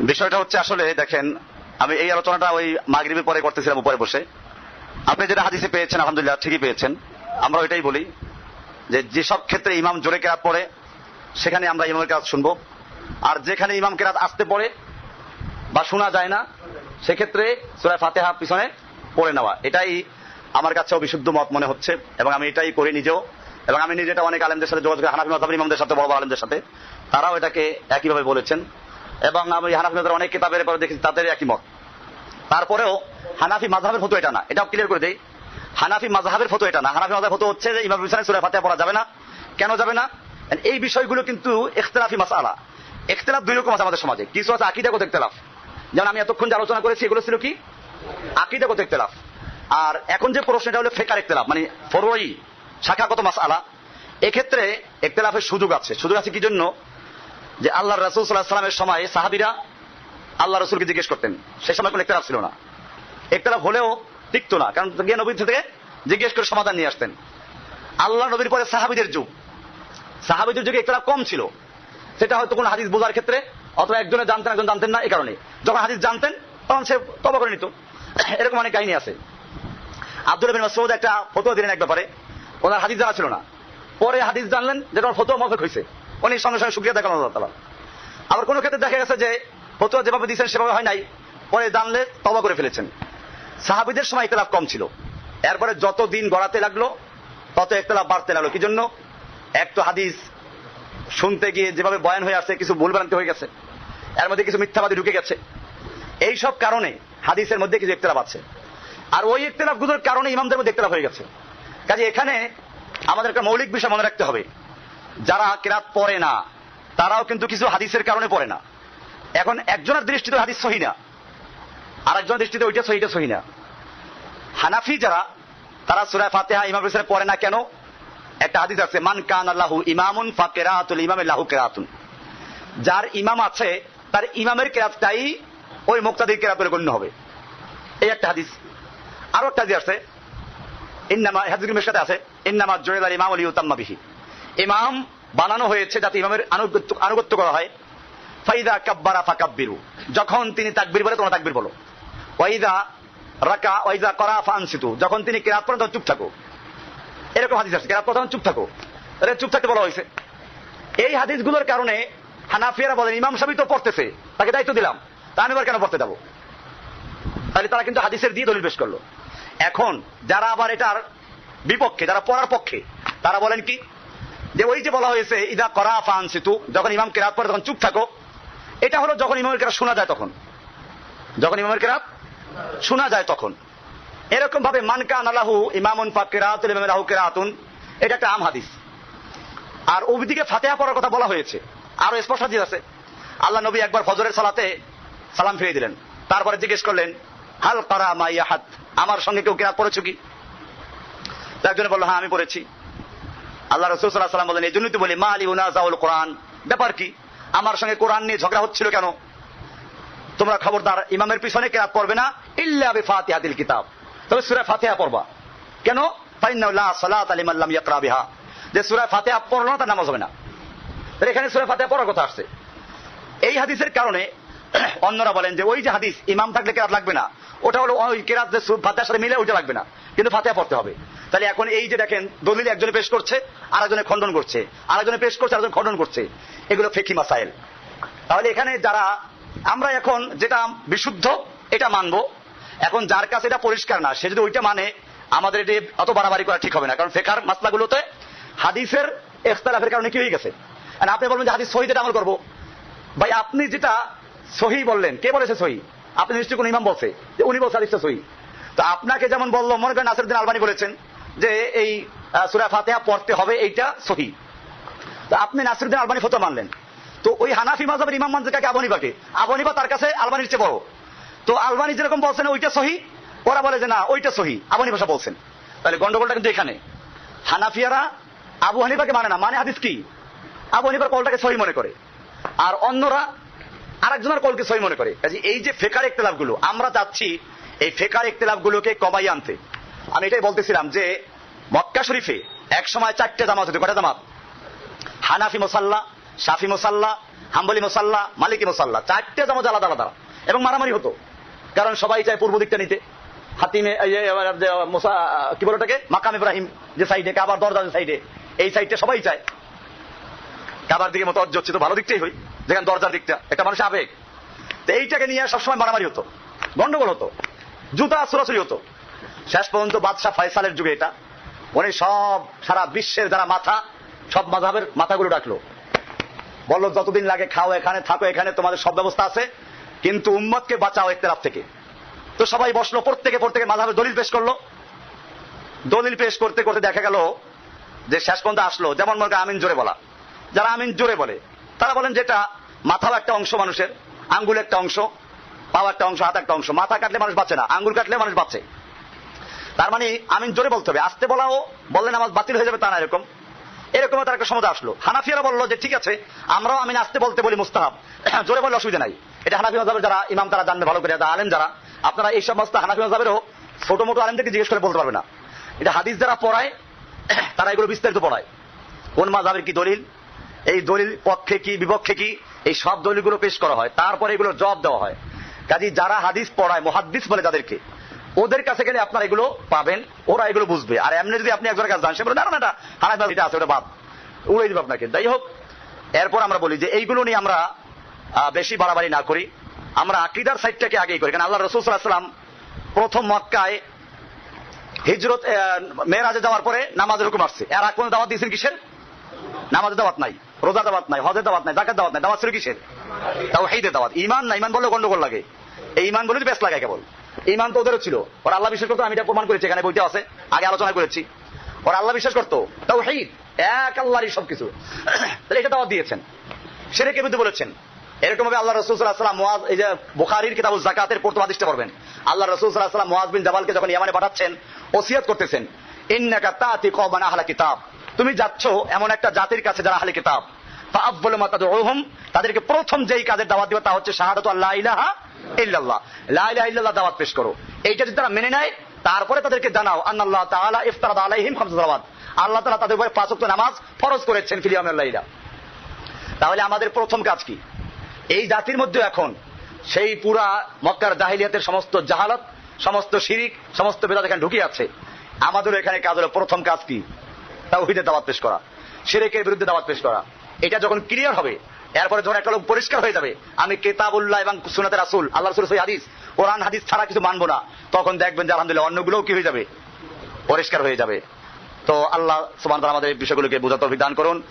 বিষয়টা হচ্ছে আসলে, দেখেন, আমি এই আলোচনাটা ওই মাগরিবের পরে করতেছিলাম, উপরে বসে। আপনি যেটা হাদিসে পেয়েছেন, আলহামদুলিল্লাহ, ঠিকই পেয়েছেন। আমরা ওইটাই বলি যে, যেসব ক্ষেত্রে ইমাম জোরে কেরাত পড়ে, সেখানে আমরা ইমামের কেরাত শুনব। আর যেখানে ইমাম কেরাত আসতে পড়ে বা শোনা যায় না, সেক্ষেত্রে সুরায় ফাতেহা পিছনে পড়ে নেওয়া। এটাই আমার কাছে বিশুদ্ধ মত মনে হচ্ছে, এবং আমি এটাই করি নিজেও। এবং আমি নিজেটা অনেক আলেমদের সাথে যোগাযোগ হানাফি মাতাবির ইমামদের সাথে বড় আলেমদের সাথে। তারাও এটাকে একইভাবে বলেছেন। এবং আমি হানাফি মাতার অনেক কিতাবের পরে দেখেছি তাদের একই মত। তারপরেও হানাফি মাঝহাবের ফটো এটা না। এটাও ক্লিয়ার করে দেই। হানাফি মাঝহাবের ফটো এটা না। হানাফি মাঝহাবের ফটো হচ্ছে যে ইমাম বিছানে সুরায় ফাতেহা পড়া যাবে না। কেন যাবে না? এই বিষয়গুলো কিন্তু ইখতলাফি মাসালা ইখতলাফ দুই রকম আছে আমাদের সমাজে। কিছু আছে আকিদাগত ইখতলাফ। যেমন আমি এতক্ষণ যে আলোচনা করেছি, এগুলো ছিল কি? আকিদাগত ইখতলাফ। আর এখন যে প্রশ্নটা হলো ফেকার ইখতলাফ মানে ফরোই শাখাগত মাসালা এক্ষেত্রে ইখতলাফের সুযোগ আছে। সুযোগ আছে কি জন্য? যে আল্লাহ রাসূল আলাইহি সাল্লামের সময় সাহাবীরা আল্লাহ রসুলকে জিজ্ঞেস করতেন। সে সময় কোনো ইখতলাফ ছিল না। ইখতলাফ হলেও টিকতো না, কারণ গিয়ে নবীর থেকে জিজ্ঞেস করে সমাধান নিয়ে আসতেন। আল্লাহ নবীর পরে সাহাবিদের যুগ। সাহাবিদের যুগে ইখতলাফ কম ছিল। সেটা হয়তো কোনো হাদিস বোঝার ক্ষেত্রে, অথবা একজনে জানতেন, একজন জানতেন না এই কারণে। যখন হাদিস জানতেন, তখন সে তবা করে নিত। এরকম অনেক কাহিনী আছে। আব্দুল বিন মাসউদ একটা ফতোয়া দিলেন এক ব্যাপারে। ওনার হাদিস জানা ছিল না। পরে হাদিস জানলেন যে ওনার ফতোয়া মফেক হয়েছে উনি সঙ্গে সঙ্গে সুক্রিয়া দেখানো আল্লাহ তাআলা। আবার কোনো ক্ষেত্রে দেখা গেছে যে ফতোয়া যেভাবে দিয়েছেন সেভাবে হয় নাই, পরে জানলে তবা করে ফেলেছেন। সাহাবিদের সময় ইতলাফ কম ছিল। এরপরে যত দিন গড়াতে লাগল, তত ইতলাফ বাড়তে লাগল। কি জন্য? এক তো হাদিস শুনতে গিয়ে যেভাবে বয়ান হয়ে আসছে, কিছু ভুল ভ্রান্তি হয়ে গেছে। এর মধ্যে কিছু মিথ্যাবাদী ঢুকে গেছে। এই সব কারণে হাদিসের মধ্যে কিছু ইতলাফ আছে। আর ওই ইতলাফগুলোর কারণে ইমামদের মধ্যে ইতলাফ হয়ে গেছে। কাজে এখানে আমাদের একটা মৌলিক বিষয় মনে রাখতে হবে। যারা কেরাত পড়ে না, তারাও কিন্তু কিছু হাদিসের কারণে পড়ে না। এখন একজনের দৃষ্টিতে হাদিস সহি না আর একজনের দৃষ্টিতে ওইটা সহিটা সহি না। হানাফি যারা, তারা সুরায় ফাতেহা ইমাম হিসেবে পড়ে না কেন? একটা হাদিস আছে, মান কান আল্লাহু ইমামুন ফা ফাকেরাতুল ইমামে লাহু কেরাতুন। যার ইমাম আছে, তার ইমামের কেরাতটাই ওই মুক্তাদির কেরাতের গণ্য হবে। এই একটা হাদিস। আরও একটা হাদিস আছে, ইন্নামা হাদিসের সাথে আছে, ইন্নামা জয়েল ইমাম আলী উতাম্মা বিহি। ইমাম বানানো হয়েছে যাতে ইমামের আনুগত্য আনুগত্য করা হয়। ফাইদা কাব্বারা ফাকাব্বিরু। যখন তিনি তাকবির বলে, তোমরা তাকবির বলো। ওয়াইদা রাকা, ওয়াইদা করা ফানসিতু। যখন তিনি কেরাত পড়েন, তখন চুপ থাকো। এরকম হাদিস আছে। কেরাত প্রথম চুপ থাকো। তাহলে চুপ থাকতে বলা হয়েছে। এই হাদিসগুলোর কারণে হানাফিয়ারা বলেন, ইমাম সাহেব তো পড়তেছে, তাকে দায়িত্ব দিলাম। তা আমি কেন পড়তে যাব? তাহলে তারা কিন্তু হাদিসের দিয়ে দলিল পেশ করল। এখন যারা আবার এটার বিপক্ষে, যারা পড়ার পক্ষে, তারা বলেন কি যে ওই যে বলা হয়েছে, ইদা করা ফান সিতু যখন ইমাম কেরাত পড়ে তখন চুপ থাকো। এটা হলো যখন ইমামের কেরাত শোনা যায় তখন। যখন ইমামের কেরাত শোনা যায় তখন। এরকম ভাবে মানকান আলাহু ইমামুন ফাক কেরাতুল ইমাম লাহু কেরাতুন এটা একটা আম হাদিস। আর ওইদিকে ফাতেহা পড়ার কথা বলা হয়েছে। আরও স্পষ্ট হাদিস আছে। আল্লাহ নবী একবার ফজরের সালাতে সালাম ফিরিয়ে দিলেন। তারপরে জিজ্ঞেস করলেন, হাল কারা মাইয়া হাত, আমার সঙ্গে কেউ কেরাত পড়েছ কি? একজনে বলল হ্যাঁ আমি পড়েছি। আল্লাহ রসুল সাল্লাহ সাল্লাম বলেন, এই জন্যই তো বলি, মা আলী উনাজাউল কোরআন। ব্যাপার কি? আমার সঙ্গে কোরআন নিয়ে ঝগড়া হচ্ছিল কেন? তোমরা খবরদার, ইমামের পিছনে কেরাত পড়বে না? ইল্লা বি ফাতিহাতিল কিতাব। তবে সূরা ফাতিহা পড়বা। কেন? ফাইন্নাহু লা সালাত লিমান লাম ইয়াকরা বিহা। যে সূরা ফাতিহা পড়ল না, তার নামাজ হবে না। এখানে সূরা ফাতিহা পড়ার কথা আসছে। এই হাদিসের কারণে অন্যরা বলেন যে, ওই যে হাদিস, ইমাম থাকলে কেরাত লাগবে না। ওটা হলো ওই কেরাত যে ফাতিহার সাথে মিলে, ওইটা লাগবে না। কিন্তু ফাতিহা পড়তে হবে। তাহলে এখন এই যে দেখেন, দলিল একজনে পেশ করছে, আরেকজনে খণ্ডন করছে। আরেকজনে পেশ করছে, আরেকজন খণ্ডন করছে। এগুলো ফেকি মাসাইল। তাহলে এখানে যারা, আমরা এখন যেটা বিশুদ্ধ, এটা মানবো। এখন যার কাছে এটা পরিষ্কার না, সে যদি ওইটা মানে আমাদের এটি অত বাড়াবাড়ি করা ঠিক হবে না। কারণ ফেকার মাসলাগুলোতে হাদিসের ইখতালাফের কারণে কি হয়ে গেছে? আর আপনি বলবেন যে হাদিস সহিদের আমল করব। ভাই, আপনি যেটা সহি বললেন, কে বলেছে সহি? আপনি নিশ্চয়ই কোন ইমাম বলছে, যে উনি বলছে হাদিসটা সহি। তো আপনাকে যেমন বলল, মনে করেন নাসিরুদ্দিন আলবানি বলেছেন যে এই সুরা ফাতেহা পড়তে হবে, এইটা সহি। তো আপনি নাসিরুদ্দিন আলবানি ফতো মানলেন। তো ওই হানাফি মাজাবের ইমাম মানছে কাকে আবনিবাকে আবনিবা তার কাছে আলবানির চেয়ে বড়। তো আলবানি যেরকম বলছেন, ওইটা সহি? ওরা বলে যে না, ওইটা সহি। আবনি ভাষা বলছেন। তাহলে গন্ডগোলটা কিন্তু এখানে। হানাফিয়ারা আবু হানিফাকে মানে না। মানে হাদিস কি? আবু হানিফার কলটাকে সহি মনে করে। আর অন্যরা আরেকজনের কলকে সহি মনে করে। এই যে ফেকারগুলো আমরা যাচ্ছি এই ফেকার গুলোকে কমাই আনতে। আমি এটাই বলতেছিলাম যে, মক্কা শরীফে এক সময় চারটে জামাত হতো। কটা জামাত? হানাফি মোসাল্লা শাফি মোসাল্লা, হাম্বলি মোসাল্লা, মালিকি মোসাল্লা। চারটে জামাত আলাদা আলাদা। এবং মারামারি হতো। কারণ সবাই চায় পূর্ব দিকটা নিতে। হাতিমে কি বলে ওটাকে? মাকাম ইব্রাহিম যে সাইডে, কাবার দরজার সাইডে। এই সাইডটা সবাই চায়। কাবার দিকে মতো অর্জ হচ্ছে তো ভালো দিকটাই হই যেখানে দরজার দিকটা, একটা মানুষ আবেগ। তো এইটাকে নিয়ে সবসময় মারামারি হতো। গন্ডগোল হতো। জুতা ছোড়াছুরি হতো। শেষ পর্যন্ত বাদশাহ ফয়সালের যুগে এটা। উনি সব সারা বিশ্বের যারা মাথা, সব মাধাবের মাথাগুলো ডাকলো। বলল, যতদিন লাগে খাও, এখানে থাকো, এখানে তোমাদের সব ব্যবস্থা আছে, কিন্তু উম্মতকে বাঁচাও ইখতলাফ থেকে। তো সবাই বসল, প্রত্যেকে প্রত্যেকে মাধাবের দলিল পেশ করল। দলিল পেশ করতে করতে দেখা গেল যে শেষ পর্যন্ত আসলো, যেমন মনে আমিন জোরে বলা। যারা আমিন জোরে বলে, তারা বলেন যেটা মাথাও একটা অংশ মানুষের আঙ্গুল একটা অংশ, পাও একটা অংশ, হাত একটা অংশ। মাথা কাটলে মানুষ বাঁচে না, আঙ্গুল কাটলে মানুষ বাঁচে। তার মানে আমিন জোরে বলতে হবে। আসতে বলাও, বললে নামাজ বাতিল হয়ে যাবে তা না এরকম। এরকম তার একটা সমাধান আসলো। হানাফিয়ারা বলল যে, ঠিক আছে, আমরাও আমিন আসতে বলতে বলি মুস্তাহাব। জোরে বললে অসুবিধা নাই। এটা হানাফি মজাবের যারা ইমাম, তারা জানবে, ভালো করে যারা আলেম যারা, আপনারা এই সমস্ত হানাফি মজাবেরও ছোট মোটো আলেমদেরকে জিজ্ঞেস করে বলতে পারবে না। এটা হাদিস যারা পড়ায়, তারা এগুলো বিস্তারিত পড়ায়। কোন মাজাবের কি দলিল? এই দলিল পক্ষে কি, বিপক্ষে কি? এই সব দলিলগুলো পেশ করা হয়। তারপরে এগুলো জবাব দেওয়া হয়। কাজী যারা হাদিস পড়ায়, মহাদ্দিস বলে যাদেরকে ওদের কাছে গেলে আপনারা এগুলো পাবেন, ওরা এগুলো বুঝবে। আর এমনি যদি আপনি একজনের কাছে যান না এটা হানাফি এটা আছে, ওটা বাদ। উড়ে দিবে আপনাকে। যাই হোক, এরপর আমরা বলি যে এইগুলো নিয়ে আমরা বেশি বাড়াবাড়ি না করি। আমরা আকিদার সাইডটাকে আগেই করি। কারণ আল্লাহ রসুল সাল্লাম প্রথম মক্কায় হিজরত মেয়েরাজে যাওয়ার পরে নামাজের হুকুম আসছে। এর পর্যন্ত দাওয়াত দিয়েছেন কিসের? নামাজের দাওয়াত নাই, রোজা দাওয়াত নাই, হজের দাওয়াত নাই জাকাত দাওয়াত নাই, দাওয়াত ছিল কিসের? তাও হেইদের দাওয়াত। ইমান না ইমান বললে গন্ডগোল লাগে। এই ইমান বলে বেশ লাগে কেবল। ইমান তো ওদেরও ছিল। ওরা আল্লাহ বিশ্বাস করতো, আমি এটা প্রমাণ করেছি, এখানে বইতে আছে, আগে আলোচনা করেছি। ওরা আল্লাহ বিশ্বাস করতো তাও হেইদ এক আল্লাহরই সবকিছু। তাহলে এটা দাওয়াত দিয়েছেন। সেরেকে বিরুদ্ধে বলেছেন। এরকম ভাবে আল্লাহ রসুল সাল্লাম মোয়াজ এই যে বুখারির কিতাবুল জাকাতের প্রথম আদিষ্ট করবেন আল্লাহ রসুল সাল্লাম মোয়াজ বিন জাবালকে যখন ইয়ামানে পাঠাচ্ছেন, ওসিয়াত করতেছেন, ইন্নাকা তাতি কওমান আহলা কিতাব। তুমি যাচ্ছ এমন একটা জাতির কাছে যারা আহলে কিতাব। তাদেরকে প্রথম যেই কাজের দাওয়াত দিবে তা হচ্ছে শাহাদাতু আল্লাহ ইলাহা ইল্লাল্লাহ। ইল্লাল্লাহ দাওয়াত পেশ করো। এইটা যদি তারা মেনে নেয়, তারপরে তাদেরকে জানাও তাআলা ইফতারাদ আলাইহিম আল্লাহ তাআলা তাদের উপরে পাঁচ ওয়াক্ত নামাজ ফরজ করেছেন লাইলা। তাহলে আমাদের প্রথম কাজ কি? এই জাতির মধ্যে এখন সেই পুরা মক্কার জাহিলিয়াতের সমস্ত জাহালত, সমস্ত শিরিক, সমস্ত বেদাত এখানে ঢুকে আছে। আমাদের এখানে কাজ হলো প্রথম কাজ কি? তাওহীদের দাওয়াত পেশ করা। শিরিকের বিরুদ্ধে দাওয়াত পেশ করা। এটা যখন ক্লিয়ার হবে এরপরে ধরো একটা লোক পরিষ্কার হয়ে যাবে, আমি কেতাবুল্লাহ এবং সুনাতে রাসুল আল্লাহ রসুল হাদিস, কোরআন, হাদিস ছাড়া কিছু মানবো না। তখন দেখবেন যে, আলহামদুলিল্লাহ, অন্যগুলোও কি হয়ে যাবে? পরিষ্কার হয়ে যাবে। তো আল্লাহ সুমান আমাদের এই বিষয়গুলোকে বোঝাতে দান করুন।